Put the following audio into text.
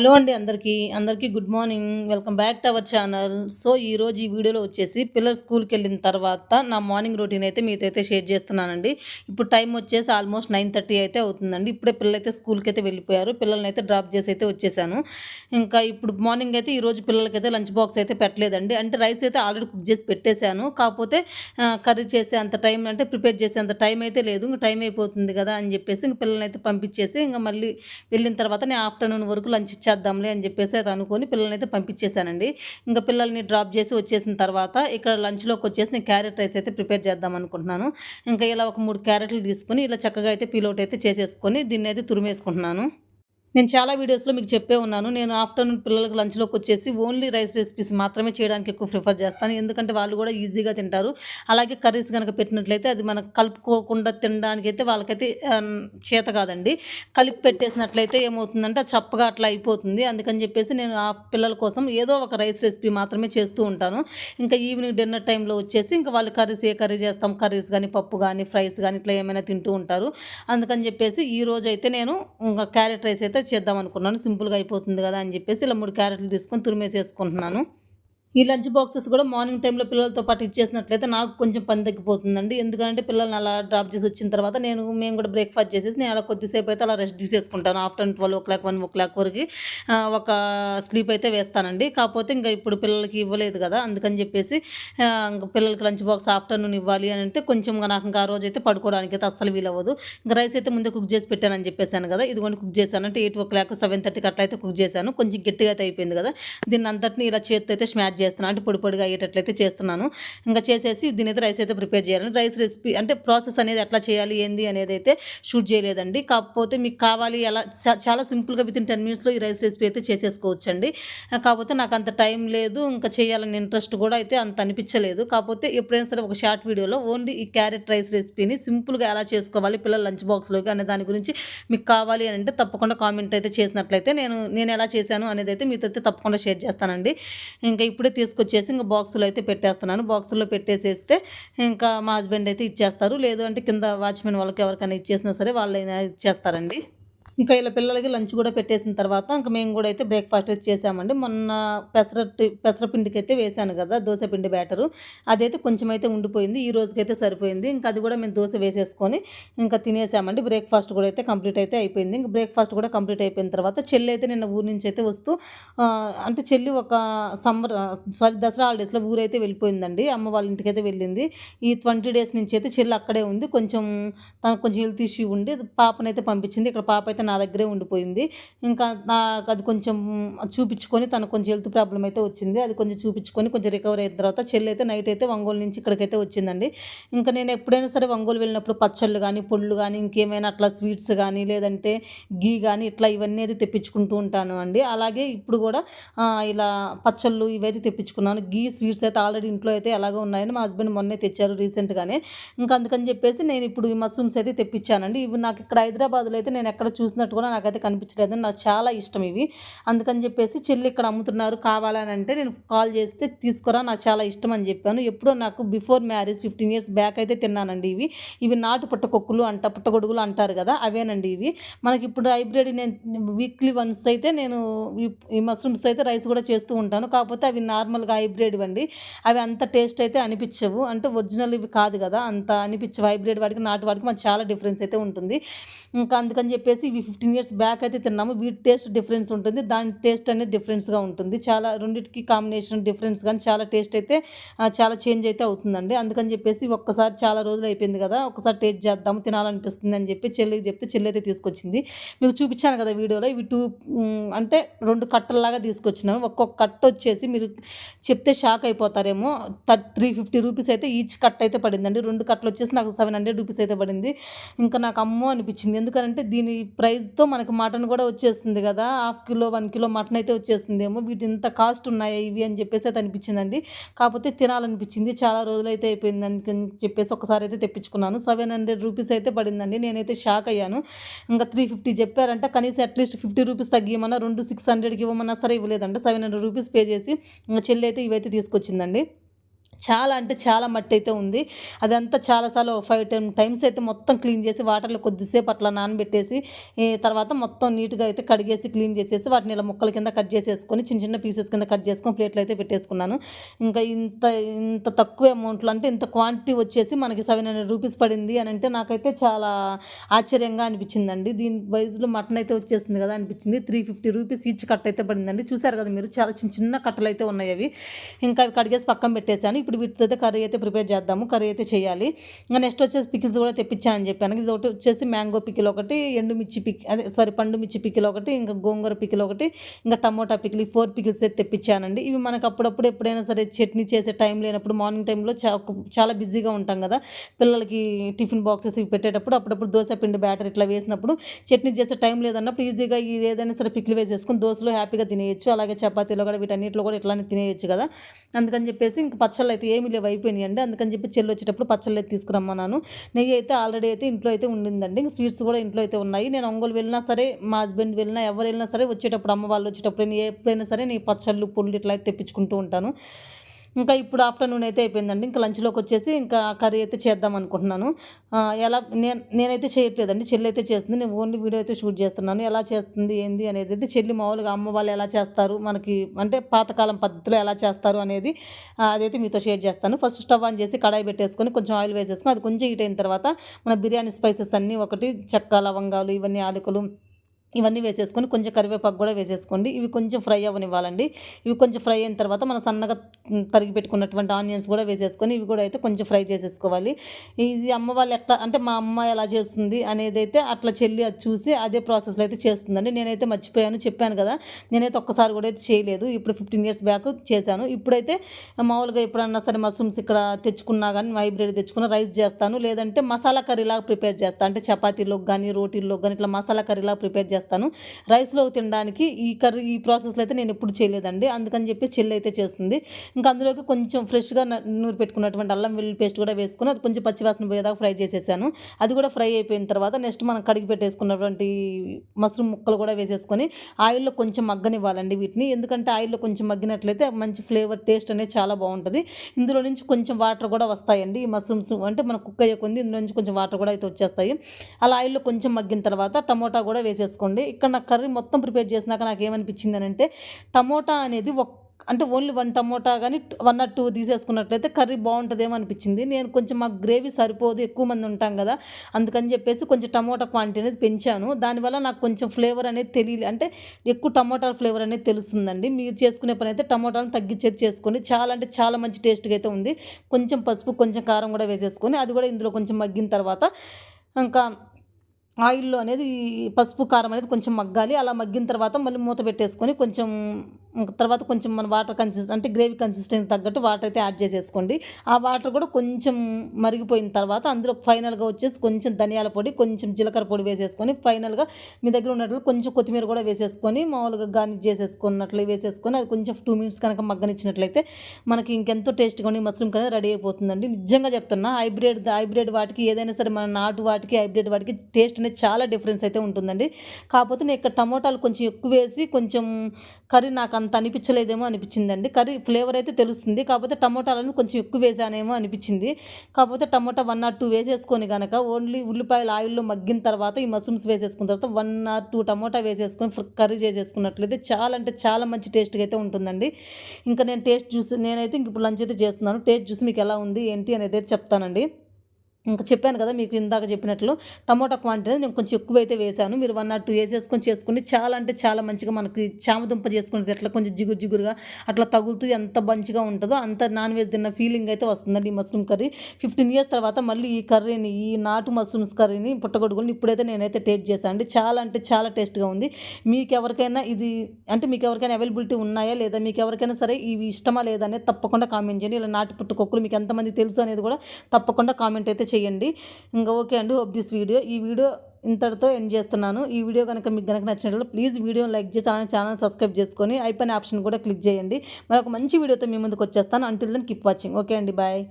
Hello అండి అందరికీ. అందరికీ good morning. Welcome back to our channel. So ఈరోజు ఈ వీడియోలో వచ్చేసి పిల్లలు స్కూల్కి వెళ్ళిన తర్వాత నా మార్నింగ్ రొటీన్ అయితే మీతో అయితే షేర్ చేస్తున్నానండి. ఇప్పుడు టైం వచ్చేసి ఆల్మోస్ట్ నైన్ థర్టీ అయితే అవుతుందండి. ఇప్పుడే పిల్లలైతే స్కూల్కి అయితే వెళ్ళిపోయారు. పిల్లల్ని అయితే డ్రాప్ చేసి అయితే వచ్చేసాను. ఇంకా ఇప్పుడు మార్నింగ్ అయితే ఈరోజు పిల్లలకైతే లంచ్ బాక్స్ అయితే పెట్టలేదండి. అంటే రైస్ అయితే ఆల్రెడీ కుక్ చేసి పెట్టేశాను. కాకపోతే కర్రీ చేసే అంత టైం అంటే ప్రిపేర్ చేసే అంత టైం అయితే లేదు. ఇంకా టైం అయిపోతుంది కదా అని చెప్పేసి ఇంక పిల్లల్ని అయితే పంపించేసి ఇంకా మళ్ళీ వెళ్ళిన తర్వాత నేను ఆఫ్టర్నూన్ వరకు లంచ్ ఇచ్చేద్దాంలే అని చెప్పేసి అది అనుకొని పిల్లల్ని అయితే పంపించేశానండి. ఇంకా పిల్లల్ని డ్రాప్ చేసి వచ్చేసిన తర్వాత ఇక్కడ లంచ్లోకి వచ్చేసి నేను క్యారెట్ రైస్ అయితే ప్రిపేర్ చేద్దాం అనుకుంటున్నాను. ఇంకా ఇలా ఒక మూడు క్యారెట్లు తీసుకొని ఇలా చక్కగా అయితే పీలోట్ అయితే చేసేసుకొని దీన్ని అయితే తురిమేసుకుంటున్నాను. నేను చాలా వీడియోస్లో మీకు చెప్పే ఉన్నాను. నేను ఆఫ్టర్నూన్ పిల్లలకు లంచ్లోకి వచ్చేసి ఓన్లీ రైస్ రెసిపీస్ మాత్రమే చేయడానికి ఎక్కువ ప్రిఫర్ చేస్తాను. ఎందుకంటే వాళ్ళు కూడా ఈజీగా తింటారు. అలాగే కర్రీస్ కనుక పెట్టినట్లయితే అది మనకు కలుపుకోకుండా తినడానికి అయితే వాళ్ళకైతే చేత కాదండి. కలిపి పెట్టేసినట్లయితే ఏమవుతుందంటే చప్పగా అట్లా అయిపోతుంది. అందుకని చెప్పేసి నేను ఆ పిల్లల కోసం ఏదో ఒక రైస్ రెసిపీ మాత్రమే చేస్తూ ఉంటాను. ఇంకా ఈవినింగ్ డిన్నర్ టైంలో వచ్చేసి ఇంకా వాళ్ళు కర్రీస్ ఏ కర్రీ చేస్తాం? కర్రీస్ కానీ పప్పు కానీ ఫ్రైస్ కానీ ఇట్లా ఏమైనా తింటూ ఉంటారు. అందుకని చెప్పేసి ఈ రోజు అయితే నేను ఇంకా క్యారెట్ రైస్ అయితే చేద్దాం అనుకున్నాను. సింపుల్గా అయిపోతుంది కదా అని చెప్పేసి ఇలా మూడు క్యారెట్లు తీసుకొని తురిమేసేసుకుంటున్నాను. ఈ లంచ్ బాక్సెస్ కూడా మార్నింగ్ టైంలో పిల్లలతో పాటు ఇచ్చేసినట్లయితే నాకు కొంచెం పని తగ్గిపోతుందండి. ఎందుకంటే పిల్లల్ని అలా డ్రాప్ చేసి వచ్చిన తర్వాత నేను మేము కూడా బ్రేక్ఫాస్ట్ చేసేసి నేను అలా కొద్దిసేపు అయితే అలా rest తీసేసుకుంటాను. Afternoon twelve o'clock one o'clock వరకు ఒక స్లీప్ అయితే వేస్తానండి. కాకపోతే ఇంకా ఇప్పుడు పిల్లలకి ఇవ్వలేదు కదా అందుకని చెప్పేసి ఇంకా పిల్లలకి లంచ్ బాక్స్ ఆఫ్టర్నూన్ ఇవ్వాలి అని అంటే కొంచెం నాకు ఇంకా ఆ రోజు అయితే పడుకోవడానికి అయితే అస్సలు వీలవ్వదు. ఇంకా రైస్ అయితే ముందే కుక్ చేసి పెట్టానని చెప్పేసాను కదా ఇదిగోండి కుక్ చేశాను అంటే ఎయిట్ ఓ క్లాక్ సెవెన్ థర్టీకి అట్లా అయితే కుక్ చేశాను. కొంచెం గట్టిగా అయితే అయిపోయింది కదా దీన్ని అంతటిని ఇలా చేతితో అయితే స్మాచ్ చేస్తున్నాను అంటే పొడి పొడిగా అయ్యేటట్లయితే చేస్తున్నాను. ఇంకా చేసేసి దీని అయితే రైస్ అయితే ప్రిపేర్ చేయాలి రైస్ రెసిపీ అంటే ప్రాసెస్ అనేది ఎట్లా చేయాలి ఏంది అనేది అయితే షూట్ చేయలేదండి. కాకపోతే మీకు కావాలి ఎలా చాలా సింపుల్గా విత్ ఇన్ టెన్ మినిట్స్లో ఈ రైస్ రెసిపీ అయితే చేసేసుకోవచ్చండి. కాకపోతే నాకు అంత టైం లేదు ఇంకా చేయాలని ఇంట్రెస్ట్ కూడా అయితే అంత అనిపించలేదు. కాకపోతే ఎప్పుడైనా సరే ఒక షార్ట్ వీడియోలో ఓన్లీ ఈ క్యారెట్ రైస్ రెసిపీని సింపుల్గా ఎలా చేసుకోవాలి పిల్లల లంచ్ బాక్స్లోకి అనే దాని గురించి మీకు కావాలి అని అంటే తప్పకుండా కామెంట్ అయితే చేసినట్లయితే నేను నేను ఎలా చేశాను అనేది అయితే మీతో అయితే తప్పకుండా షేర్ చేస్తానండి. ఇంకా ఇప్పుడే తీసుకొచ్చేసి ఇంకా బాక్సులు అయితే పెట్టేస్తున్నాను. బాక్సులో పెట్టేసేస్తే ఇంకా మా హస్బెండ్ అయితే ఇచ్చేస్తారు. లేదు అంటే కింద వాచ్మెన్ వాళ్ళకి ఎవరికైనా ఇచ్చేసినా సరే వాళ్ళు ఇచ్చేస్తారండి. ఇంకా ఇలా పిల్లలకి లంచ్ కూడా పెట్టేసిన తర్వాత ఇంకా మేము కూడా అయితే బ్రేక్ఫాస్ట్ అయితే చేసామండి మొన్న పెసరట్టు పెసరపిండికి అయితే వేసాను కదా దోశ పిండి బ్యాటరు అదైతే కొంచెం అయితే ఉండిపోయింది ఈ రోజుకైతే సరిపోయింది. ఇంకా అది కూడా మేము దోశ వేసేసుకొని ఇంకా తినేసామండి. బ్రేక్ఫాస్ట్ కూడా అయితే కంప్లీట్ అయితే అయిపోయింది. ఇంకా బ్రేక్ఫాస్ట్ కూడా కంప్లీట్ అయిపోయిన తర్వాత చెల్లి అయితే నిన్న ఊరి నుంచి అయితే వస్తూ అంటే చెల్లి ఒక సమ్మర్ సారీ దసరా హాలిడేస్లో ఊరైతే వెళ్ళిపోయిందండి. అమ్మ వాళ్ళ ఇంటికి అయితే వెళ్ళింది. ఈ ట్వంటీ డేస్ నుంచి అయితే చెల్లి అక్కడే ఉంది. కొంచెం తనకు కొంచెం హెల్త్ ఇష్యూ ఉండి పాపనైతే పంపించింది. ఇక్కడ పాప అయితే నా దగ్గరే ఉండిపోయింది. ఇంకా నాకు అది కొంచెం చూపించుకొని తనకు కొంచెం హెల్త్ ప్రాబ్లం అయితే వచ్చింది. అది కొంచెం చూపించుకొని కొంచెం రికవర్ అయిన తర్వాత చెల్లి అయితే నైట్ అయితే ఒంగోలు నుంచి ఇక్కడికైతే వచ్చిందండి. ఇంకా నేను ఎప్పుడైనా సరే ఒంగోలు వెళ్ళినప్పుడు పచ్చళ్ళు కానీ పొళ్ళు కానీ ఇంకేమైనా అట్లా స్వీట్స్ కానీ లేదంటే గీ కానీ ఇట్లా ఇవన్నీ అయితే తెప్పించుకుంటూ ఉంటాను అండి. అలాగే ఇప్పుడు కూడా ఇలా పచ్చళ్ళు ఇవైతే తెప్పించుకున్నాను. గీ స్వీట్స్ అయితే ఆల్రెడీ ఇంట్లో అయితే ఎలాగో ఉన్నాయని మా హస్బెండ్ మొన్నే తెచ్చారు రీసెంట్గానే ఇంకా అందుకని చెప్పేసి నేను ఇప్పుడు ఈ మష్రూమ్స్ అయితే తెప్పించానండి. ఇవి నాకు ఇక్కడ హైదరాబాద్లో అయితే నేను ఎక్కడ చూసినట్టు కూడా నాకైతే కనిపించలేదు. నాకు చాలా ఇష్టం ఇవి. అందుకని చెప్పేసి చెల్లి ఇక్కడ అమ్ముతున్నారు కావాలని అంటే నేను కాల్ చేస్తే తీసుకురా నాకు చాలా ఇష్టం అని చెప్పాను. ఎప్పుడో నాకు before marriage fifteen years back అయితే తిన్నానండి ఇవి. ఇవి నాటు పుట్టకొక్కులు అంట పుట్టగొడుగులు అంటారు కదా అవేనండి ఇవి. మనకి ఇప్పుడు హైబ్రిడ్ నేను వీక్లీ వన్స్ అయితే నేను ఈ- మష్రూమ్స్ అయితే రైస్ కూడా చేస్తూ ఉంటాను. కాకపోతే అవి నార్మల్గా హైబ్రిడ్ అండి అవి అంత టేస్ట్ అయితే అనిపించవు. అంటే ఒరిజినల్ ఇవి కాదు కదా అంత అనిపించవు. హైబ్రిడ్ వాడికి నాటు వాడికి మనకు చాలా డిఫరెన్స్ అయితే ఉంటుంది. ఇంకా అందుకని చెప్పేసి ఇవి ఫిఫ్టీన్ ఇయర్స్ బ్యాక్ అయితే తిన్నాము. వీటి టేస్ట్ డిఫరెన్స్ ఉంటుంది. దాని టేస్ట్ అనేది డిఫరెన్స్గా ఉంటుంది. చాలా రెండింటికి కాంబినేషన్ డిఫరెన్స్ కానీ చాలా టేస్ట్ అయితే చాలా చేంజ్ అయితే అవుతుందండి. అందుకని చెప్పేసి ఒక్కసారి చాలా రోజులు అయిపోయింది కదా ఒకసారి టేస్ట్ చేద్దాము తినాలనిపిస్తుంది అని చెప్పి చెల్లికి చెప్తే చెల్లి అయితే తీసుకొచ్చింది. మీకు చూపించాను కదా వీడియోలో ఇవి టూ అంటే రెండు కట్టల్లాగా తీసుకొచ్చినాను. ఒక్కొక్క కట్ట వచ్చేసి మీరు చెప్తే షాక్ అయిపోతారేమో. త్రీ ఫిఫ్టీ రూపీస్ అయితే ఈచ్ కట్ అయితే పడిందండి. రెండు కట్టలు వచ్చేసి నాకు సెవెన్ హండ్రెడ్ రూపీస్ అయితే పడింది. ఇంకా నాకు అమ్మో అనిపించింది. ఎందుకంటే దీని ప్రైస్తో మనకు మటన్ కూడా వచ్చేస్తుంది కదా. Half kilo one kilo mutton అయితే వచ్చేస్తుంది ఏమో వీటి ఇంత కాస్ట్ ఉన్నాయా ఇవి అని చెప్పేసి అయితే అనిపించిందండి. కాకపోతే తినాలనిపించింది. చాలా రోజులు అయితే అయిపోయింది అని చెప్పేసి ఒకసారి అయితే తెప్పించుకున్నాను. సెవెన్ హండ్రెడ్ రూపీస్ అయితే పడిందండి. నేనైతే షాక్ అయ్యాను. ఇంకా త్రీ ఫిఫ్టీ చెప్పారంటే. కనీసం అట్లీస్ట్ ఫిఫ్టీ రూపీస్ తగ్గియమన్నా రెండు సిక్స్ హండ్రెడ్కి ఇవ్వమన్నా సరే ఇవ్వలేదంటే. సెవెన్ హండ్రెడ్ రూపీస్ పే చేసి ఇంకా చెల్లి అయితే ఇవైతే తీసుకొచ్చిందండి. చాలా అంటే చాలా మట్టి అయితే ఉంది. అదంతా చాలాసార్లు ఒక ఫైవ్ టెన్ టైమ్స్ అయితే మొత్తం క్లీన్ చేసి వాటర్లో కొద్దిసేపు అట్లా నానబెట్టేసి తర్వాత మొత్తం నీట్గా అయితే కడిగేసి క్లీన్ చేసేసి వాటిని ఇలా ముక్కల కింద కట్ చేసేసుకొని చిన్న చిన్న పీసెస్ కింద కట్ చేసుకొని ప్లేట్లు అయితే పెట్టేసుకున్నాను. ఇంకా ఇంత ఇంత తక్కువ అమౌంట్లో అంటే ఇంత క్వాంటిటీ వచ్చేసి మనకి సెవెన్ హండ్రెడ్ రూపీస్ పడింది అని అంటే నాకైతే చాలా ఆశ్చర్యంగా అనిపించిందండి. దీని వయసులో మటన్ అయితే వచ్చేసింది కదా అనిపించింది. Three fifty rupees each cut అయితే పడిందండి. చూసారు కదా మీరు చాలా చిన్న చిన్న కట్టలు అయితే ఉన్నాయి అవి. ఇంకా అవి కడిగేసి పక్కన పెట్టేశాను. ఇప్పుడు వీటితో అయితే కర్రీ అయితే ప్రిపేర్ చేద్దాము కర్రీ అయితే చేయాలి. నెక్స్ట్ వచ్చేసి పికిల్స్ కూడా తెప్పించా అని చెప్పాను. ఇది ఒకటి వచ్చేసి మ్యాంగో పికిల్ ఒకటి ఎండుమిర్చి పిక్ అదే సారీ పండు మిర్చి పికిల్ ఒకటి ఇంకా గోంగూర పికిల్ ఒకటి ఇంకా టమోటా పికిల్ ఫోర్ పికిల్స్ అయితే తెప్పించానండి. ఇవి మనకు అప్పుడప్పుడు ఎప్పుడైనా సరే చట్నీ చేసే టైం లేనప్పుడు మార్నింగ్ టైంలో చాలా బిజీగా ఉంటాం కదా. పిల్లలకి టిఫిన్ బాక్సెస్ ఇవి పెట్టేటప్పుడు అప్పుడప్పుడు దోశ పిండి బ్యాటర్ ఇట్లా వేసినప్పుడు చట్నీ చేసే టైం లేదన్నప్పుడు ఈజీగా ఇది ఏదైనా సరే పికిల్ వేసేసుకొని దోశలో హ్యాపీగా తినేయచ్చు. అలాగే చపాతీలో కూడా వీటన్నిటిలో కూడా ఇట్లానే తినేయచ్చు కదా. అందుకని చెప్పేసి ఇంకా పచ్చళ్ళు అయితే ఏమీ లేవు అయిపోయినాయండి అందుకని చెప్పి చెల్లి వచ్చేటప్పుడు పచ్చళ్ళు అయితే తీసుకురమ్మన్నాను. నెయ్యి అయితే ఆల్రెడీ అయితే ఇంట్లో అయితే ఉండిందండి. స్వీట్స్ కూడా ఇంట్లో అయితే ఉన్నాయి. నేను ఒంగోలు వెళ్ళినా సరే మా హస్బెండ్ వెళ్ళినా ఎవరు వెళ్ళినా సరే వచ్చేటప్పుడు అమ్మ వాళ్ళు వచ్చేటప్పుడు నేను ఎప్పుడైనా సరే నీ పచ్చళ్ళు పుళ్ళు ఇట్లా అయితే తెప్పించుకుంటూ ఉంటాను. ఇంకా ఇప్పుడు ఆఫ్టర్నూన్ అయితే అయిపోయిందండి. ఇంకా లంచ్లోకి వచ్చేసి ఇంకా కర్రీ అయితే చేద్దాం అనుకుంటున్నాను. ఎలా నేను నేనైతే చేయట్లేదండి. చెల్లి అయితే చేస్తుంది. నేను ఓన్లీ వీడియో అయితే షూట్ చేస్తున్నాను. ఎలా చేస్తుంది ఏంది అనేది అయితే చెల్లి మామూలుగా అమ్మ వాళ్ళు ఎలా చేస్తారు మనకి అంటే పాతకాలం పద్ధతిలో ఎలా చేస్తారు అనేది అదైతే మీతో షేర్ చేస్తాను. ఫస్ట్ స్టవ్ ఆన్ చేసి కడాయి పెట్టేసుకొని కొంచెం ఆయిల్ వేసేసుకొని అది కొంచెం హీట్ అయిన తర్వాత మన బిర్యానీ స్పైసెస్ అన్నీ ఒకటి చెక్క లవంగాలు ఇవన్నీ ఆలుకలు ఇవన్నీ వేసేసుకొని కొంచెం కరివేపాకు కూడా వేసేసుకోండి. ఇవి కొంచెం ఫ్రై అవ్వనివ్వాలండి. ఇవి కొంచెం ఫ్రై అయిన తర్వాత మనం సన్నగా తరిగి పెట్టుకున్నటువంటి ఆనియన్స్ కూడా వేసేసుకొని ఇవి కూడా అయితే కొంచెం ఫ్రై చేసేసుకోవాలి. ఇది అమ్మ వాళ్ళు ఎట్లా అంటే మా అమ్మ ఎలా చేస్తుంది అనేది అయితే అట్లా చెల్లి అది చూసి అదే ప్రాసెస్లో అయితే చేస్తుందండి. నేనైతే మర్చిపోయాను చెప్పాను కదా. నేనైతే ఒక్కసారి కూడా అయితే చేయలేదు. ఇప్పుడు ఫిఫ్టీన్ ఇయర్స్ బ్యాక్ చేశాను. ఇప్పుడైతే మామూలుగా ఎప్పుడన్నా సరే మష్రూమ్స్ ఇక్కడ తెచ్చుకున్నా కానీ హైబ్రిడ్ తెచ్చుకున్న రైస్ చేస్తాను. లేదంటే మసాలా కర్రీలాగా ప్రిపేర్ చేస్తాను అంటే చపాతీలోకి కానీ రోటీల్లో కానీ ఇట్లా మసాలా కర్రీలాగా ప్రిపేర్ చేస్తాను రైస్లో తినడానికి ఈ కర్రీ ఈ ప్రాసెస్లో అయితే నేను ఎప్పుడు చేయలేదండి. అందుకని చెప్పి చెల్లి అయితే చేస్తుంది. ఇంకా అందులోకి కొంచెం ఫ్రెష్గా నూరు నూరి పెట్టుకున్నటువంటి అల్లం వెల్లుల్లి పేస్ట్ కూడా వేసుకుని అది కొంచెం పచ్చివాసన పోయేదాకా ఫ్రై చేసేసాను. అది కూడా ఫ్రై అయిపోయిన తర్వాత నెక్స్ట్ మనం కడిగి పెట్టేసుకున్నటువంటి మష్రూమ్ ముక్కలు కూడా వేసేసుకొని ఆయిల్లో కొంచెం మగ్గనివ్వాలండి వీటిని. ఎందుకంటే ఆయిల్లో కొంచెం మగ్గినట్లయితే మంచి ఫ్లేవర్ టేస్ట్ అనేది చాలా బాగుంటుంది. ఇందులో నుంచి కొంచెం వాటర్ కూడా వస్తాయండి. ఈ మష్రూమ్స్ అంటే మన కుక్ అయ్యే కొంది ఇందులో నుంచి కొంచెం వాటర్ కూడా అయితే వచ్చేస్తాయి. అలా ఆయిల్లో కొంచెం మగ్గిన తర్వాత టమోటా కూడా వేసేసుకోండి ఇక్కడ నాకు కర్రీ మొత్తం ప్రిపేర్ చేసినాక నాకు ఏమనిపించింది అని అంటే టమోటా అనేది ఒక్క అంటే ఓన్లీ వన్ టమోటా కానీ వన్ ఆర్ టూ తీసేసుకున్నట్లయితే కర్రీ బాగుంటుందేమో అనిపించింది. నేను కొంచెం మాకు గ్రేవీ సరిపోదు ఎక్కువ మంది ఉంటాం కదా అందుకని చెప్పేసి కొంచెం టమోటా క్వాంటిటీ అనేది పెంచాను. దానివల్ల నాకు కొంచెం ఫ్లేవర్ అనేది తెలియలే అంటే ఎక్కువ టమోటాల ఫ్లేవర్ అనేది తెలుస్తుందండి. మీరు చేసుకునే పని అయితే టమోటాలను తగ్గించేది చేసుకోండి. చాలా అంటే చాలా మంచి టేస్ట్గా అయితే ఉంది. కొంచెం పసుపు కొంచెం కారం కూడా వేసేసుకొని అది కూడా ఇందులో కొంచెం మగ్గిన తర్వాత ఇంకా ఆయిల్లో అనేది పసుపు కారం అనేది కొంచెం మగ్గాలి. అలా మగ్గిన తర్వాత మళ్ళీ మూత పెట్టేసుకొని కొంచెం తర్వాత కొంచెం మన వాటర్ కన్సిస్ అంటే గ్రేవీ కన్సిస్టెన్సీ తగ్గట్టు వాటర్ అయితే యాడ్ చేసేసుకోండి. ఆ వాటర్ కూడా కొంచెం మరిగిపోయిన తర్వాత అందులో ఫైనల్గా వచ్చేసి కొంచెం ధనియాల పొడి కొంచెం జీలకర్ర పొడి వేసేసుకొని ఫైనల్గా మీ దగ్గర ఉన్నట్లు కొంచెం కొత్తిమీర కూడా వేసేసుకొని మామూలుగా గార్నిష్ చేసేసుకున్నట్లు వేసేసుకొని అది కొంచెం టూ మినిట్స్ కనుక మగ్గనిచ్చినట్లయితే మనకి ఇంకెంతో టేస్ట్గా ఉండి మష్రూమ్ కనేది రెడీ అయిపోతుందండి. నిజంగా చెప్తున్నా హైబ్రిడ్ హైబ్రిడ్ వాటికి ఏదైనా సరే మన నాటు వాటికి హైబ్రిడ్ వాటికి టేస్ట్ అనేది చాలా డిఫరెన్స్ అయితే ఉంటుందండి. కాకపోతే నేను ఇక్కడ టమోటాలు కొంచెం ఎక్కువ వేసి కొంచెం కర్రీ నాకు అంత అనిపించలేదేమో అనిపించిందండి. కర్రీ ఫ్లేవర్ అయితే తెలుస్తుంది. కాకపోతే టమోటాలను కొంచెం ఎక్కువ వేసానేమో అనిపించింది. కాకపోతే టమోటా వన్ ఆర్ టూ వేసేసుకొని కనుక ఓన్లీ ఉల్లిపాయలు ఆయిల్లో మగ్గిన తర్వాత ఈ మష్రూమ్స్ వేసేసుకున్న తర్వాత వన్ ఆర్ టూ టమోటా వేసేసుకొని కర్రీ చేసేసుకున్నట్లయితే చాలా అంటే చాలా మంచి టేస్ట్గా అయితే ఉంటుందండి. ఇంకా నేను టేస్ట్ చూసి నేనైతే ఇంక ఇప్పుడు లంచ్ అయితే చేస్తున్నాను. టేస్ట్ చూసి మీకు ఎలా ఉంది ఏంటి అనేది చెప్తానండి. ఇంకా చెప్పాను కదా మీకు ఇందాక చెప్పినట్లు టమోటా క్వాంటిటీ నేను కొంచెం ఎక్కువ అయితే వేసాను మీరు వన్ ఆర్ టూ వేసేసుకొని చేసుకుని చాలా అంటే చాలా మంచిగా మనకి చామదుంప చేసుకునేది ఎట్లా కొంచెం జిగురు జిగురుగా అట్లా తగులుతూ ఎంత మంచిగా ఉంటుందో అంత నాన్ వెజ్ తిన్న ఫీలింగ్ అయితే వస్తుందండి ఈ మష్రూమ్ కర్రీ ఫిఫ్టీన్ ఇయర్స్ తర్వాత మళ్ళీ ఈ కర్రీని ఈ నాటు మష్రూమ్స్ కర్రీని పుట్టగొడుగులను ఇప్పుడైతే నేనైతే టేస్ట్ చేశాను అండి. చాలా అంటే చాలా టేస్ట్గా ఉంది. మీకు ఎవరికైనా ఇది అంటే మీకు ఎవరికైనా అవైలబిలిటీ ఉన్నాయా లేదా మీకు ఎవరికైనా సరే ఇవి ఇష్టమా లేదా అనేది తప్పకుండా కామెంట్ చేయండి. ఇలా నాటు పుట్టుకొక్కులు మీకు ఎంతమంది తెలుసు అనేది కూడా తప్పకుండా కామెంట్ అయితే చేయండి. ఇంకా ఓకే అండి హోప్ దిస్ వీడియో ఈ వీడియో ఇంతటితో ఎండ్ చేస్తున్నాను. ఈ వీడియో కనుక మీకు కనుక నచ్చినట్లు ప్లీజ్ వీడియో లైక్ చేసి ఛానల్ ఛానల్ సబ్స్క్రైబ్ చేసుకొని అయిపోయిన ఆప్షన్ కూడా క్లిక్ చేయండి. మరొక మంచి వీడియోతో మీ ముందుకు వచ్చేస్తాను. Until then keep watching okay అండి బాయ్